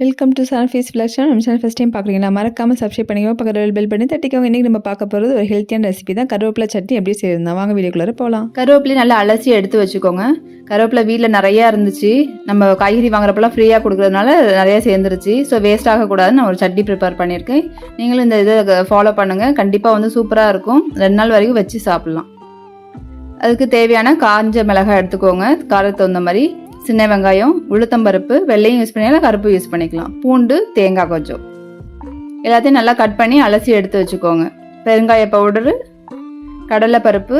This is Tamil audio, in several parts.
வெல்கம் டு சார் ஃபீஸ் ஃபிளாக்ஷன் நம்ம சேனல் ஃபஸ்ட் டைம் பார்க்குறீங்களா? மறக்காமல் சப்ஸ்கிரைப் பண்ணிக்கோ பக்கத்தில் பெல் பண்ணி தட்டிக்கோங்க. இன்றைக்கி நம்ம பார்க்க போகிறது ஒரு ஹெல்த்தியான ரெசிபி தான். கருவேப்பிலை சட்னி எப்படி செய்யணும் வாங்க வீடியோக்குள்ளே போகலாம் கருவேப்பிலை நல்லா அலசி எடுத்து வச்சுக்கோங்க. கருவேப்பிலை வீட்டில் நிறையா இருந்துச்சு. நம்ம காய்கறி வாங்குறப்பெல்லாம் ஃப்ரீயாக கொடுக்குறதுனால நிறையா சேர்ந்துருச்சு. ஸோ வேஸ்ட் ஆகக்கூடாதுன்னு நான் ஒரு சட்னி ப்ரிப்பேர் பண்ணியிருக்கேன். நீங்களும் இந்த இதை ஃபாலோ பண்ணுங்கள் கண்டிப்பாக வந்து சூப்பராக இருக்கும். ரெண்டு நாள் வரைக்கும் வச்சு சாப்பிட்லாம். அதுக்கு தேவையான காஞ்ச மிளகாய் எடுத்துக்கோங்க. காரத்துக்கு தகுந்த மாதிரி. சின்ன வெங்காயம் உளுத்தம்பருப்பு வெள்ளையும் யூஸ் பண்ணிக்கலாம் கருப்பு யூஸ் பண்ணிக்கலாம். பூண்டு தேங்காய் கொஞ்சம். எல்லாத்தையும் நல்லா கட் பண்ணி அலசி எடுத்து வச்சுக்கோங்க. பெருங்காய பவுடரு கடலைப்பருப்பு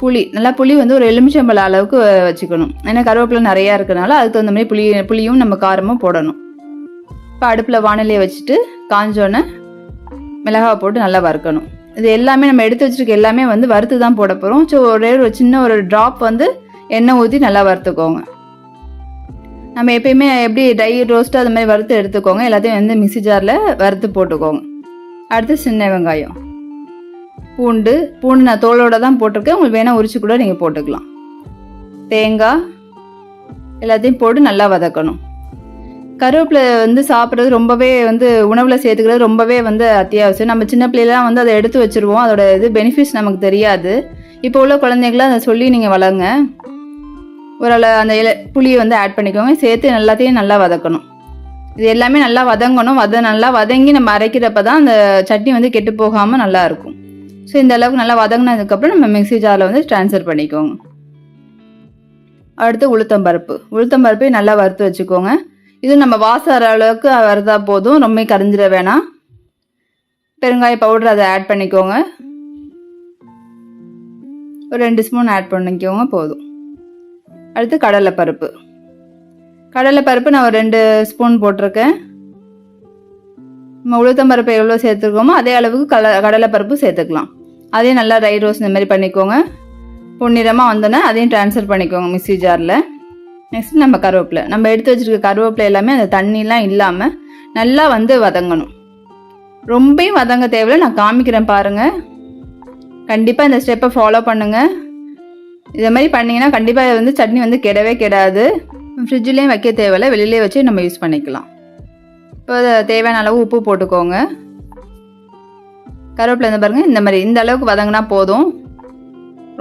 புளி. நல்லா புளி வந்து ஒரு எலுமிச்சம்பழ அளவுக்கு வச்சுக்கணும். ஏன்னா கருவேப்பிலை நிறையா இருக்கிறனால அதுக்கு தகுந்த மாதிரி புளி புளியும் நம்ம காரமும் போடணும். இப்போ அடுப்பில் வானிலையை வச்சுட்டு காஞ்சோன்னே மிளகாவை போட்டு நல்லா வறுக்கணும். இது எல்லாமே நம்ம எடுத்து வச்சிருக்க எல்லாமே வந்து வறுத்து தான் போட போகிறோம் ஸோ ஒரே ஒரு சின்ன ஒரு ட்ராப் வந்து எண்ணெய் ஊற்றி நல்லா வறுத்துக்கோங்க. நம்ம எப்பயுமே எப்படி ட்ரை ரோஸ்ட்டு அது மாதிரி வறுத்து எடுத்துக்கோங்க. எல்லாத்தையும் வந்து மிக்ஸி ஜாரில் வறுத்து போட்டுக்கோங்க. அடுத்து சின்ன வெங்காயம். பூண்டு பூண்டு நான் தோலோட தான் போட்டிருக்கேன். உங்களுக்கு வேணால் உரிச்சு கூட நீங்கள் போட்டுக்கலாம். தேங்காய் எல்லாத்தையும் போட்டு நல்லா வதக்கணும். கருவேப்பிலை வந்து சாப்பிட்றது ரொம்பவே வந்து உணவில் சேர்த்துக்கிறது ரொம்பவே வந்து அத்தியாவசியம். நம்ம சின்ன பிள்ளைலாம் வந்து அதை எடுத்து வச்சுருவோம். அதோட இது பெனிஃபிட்ஸ் நமக்கு தெரியாது. இப்போ உள்ள குழந்தைங்களாம் அதை சொல்லி நீங்கள் வளருங்க. ஒரு அந்த இல புளியை வந்து ஆட் பண்ணிக்கோங்க. சேர்த்து எல்லாத்தையும் நல்லா வதக்கணும். இது எல்லாமே நல்லா வதங்கணும். வத நல்லா வதங்கி நம்ம அரைக்கிறப்ப தான் அந்த சட்னி வந்து கெட்டு போகாமல் நல்லா இருக்கும். ஸோ இந்த அளவுக்கு நல்லா வதங்கினதுக்கப்புறம் நம்ம மிக்ஸி ஜாரில் வந்து ட்ரான்ஸ்ஃபர் பண்ணிக்கோங்க. அடுத்து உளுத்தம்பருப்பு உளுத்தம்பருப்பையும் நல்லா வறுத்து வச்சுக்கோங்க. இது நம்ம வாசம் வர அளவுக்கு வறுத்தா போதும். ரொம்ப கரைஞ்சிட வேணாம். பெருங்காய பவுடர் அதை ஆட் பண்ணிக்கோங்க. ஒரு ரெண்டு ஸ்பூன் ஆட் பண்ணிக்கோங்க போதும். அடுத்து கடலைப்பருப்பு. கடலைப்பருப்பு நான் ஒரு ரெண்டு ஸ்பூன் போட்டிருக்கேன். நம்ம உளுத்தம்பருப்பு எவ்வளோ சேர்த்துருக்கோமோ அதே அளவுக்கு கல கடலைப்பருப்பு சேர்த்துக்கலாம். அதையும் நல்லா ரை ரோஸ் இந்த மாதிரி பண்ணிக்கோங்க. பொன்னிறமாக வந்தோன்னே அதையும் ட்ரான்ஸ்ஃபர் பண்ணிக்கோங்க மிக்ஸி ஜாரில் நெக்ஸ்ட் நம்ம கருவேப்பிலை. நம்ம எடுத்து வச்சிருக்க கருவேப்பிலை எல்லாமே அந்த தண்ணிலாம் இல்லாமல் நல்லா வந்து வதங்கணும். ரொம்பையும் வதங்க தேவையில்ல. நான் காமிக்கிறேன் பாருங்கள் கண்டிப்பாக இந்த ஸ்டெப்பை ஃபாலோ பண்ணுங்கள் இதை மாதிரி பண்ணிங்கன்னா கண்டிப்பாக வந்து சட்னி வந்து கெடவே கெடாது. ஃப்ரிட்ஜ்லேயும் வைக்க தேவையில்லை வெளியிலே வச்சு நம்ம யூஸ் பண்ணிக்கலாம். இப்போ தேவையான அளவு உப்பு போட்டுக்கோங்க. கருவேப்பிலை வந்து பாருங்கள் இந்த மாதிரி இந்த அளவுக்கு வதங்கினா போதும்.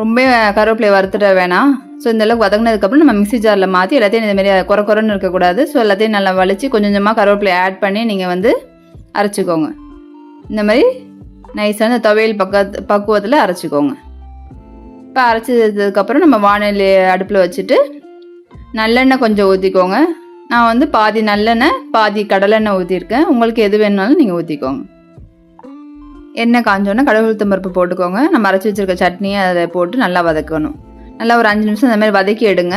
ரொம்ப கருவேப்பிலை வறுத்துட வேணாம். ஸோ இந்த அளவுக்கு வதங்கினதுக்கப்புறம் நம்ம மிக்ஸி ஜாரில் மாற்றி எல்லாத்தையும் இந்த மாதிரி குறை குறைன்னு இருக்கக்கூடாது. ஸோ எல்லாத்தையும் நல்லா வலிச்சு கொஞ்சம் கொஞ்சமாக கருவேப்பிலையை ஆட் பண்ணி நீங்கள் வந்து அரைச்சிக்கோங்க. இந்த மாதிரி நைஸான துவையல் பக்க பக்குவத்தில் அரைச்சிக்கோங்க. இப்போ அரைச்சதுக்கப்புறம் நம்ம வானொலி அடுப்பில் வச்சுட்டு நல்லெண்ணெய் கொஞ்சம் ஊற்றிக்கோங்க நான் வந்து பாதி நல்லெண்ணெய் பாதி கடலெண்ணெய் ஊற்றிருக்கேன் உங்களுக்கு எது வேணுனாலும் நீங்கள் ஊற்றிக்கோங்க எண்ணெய் காஞ்சோன்னே கடவுள் பருப்பு போட்டுக்கோங்க. நம்ம அரைச்சி வச்சிருக்க சட்னியை அதை போட்டு நல்லா வதக்கணும். நல்லா ஒரு அஞ்சு நிமிஷம் அந்த மாதிரி வதக்கி எடுங்க.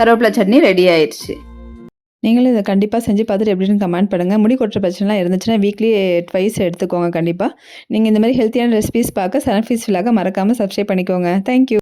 கருவேப்பிலை சட்னி ரெடி ஆயிடுச்சு. நீங்களும் இதை கண்டிப்பாக செஞ்சு பார்த்துட்டு எப்படின்னு கமெண்ட் பண்ணுங்கள் முடி கொட்டுற பிரச்சனைலாம் இருந்துச்சுன்னா வீக்லி ட்வைஸ் எடுத்துக்கோங்க கண்டிப்பாக நீங்கள் இந்த மாதிரி ஹெல்த்தியான ரெசிபிஸ் பார்க்க சன் ஃபீஸ் மறக்காமல் சப்ஸ்கிரைப் பண்ணிக்கோங்க. Thank you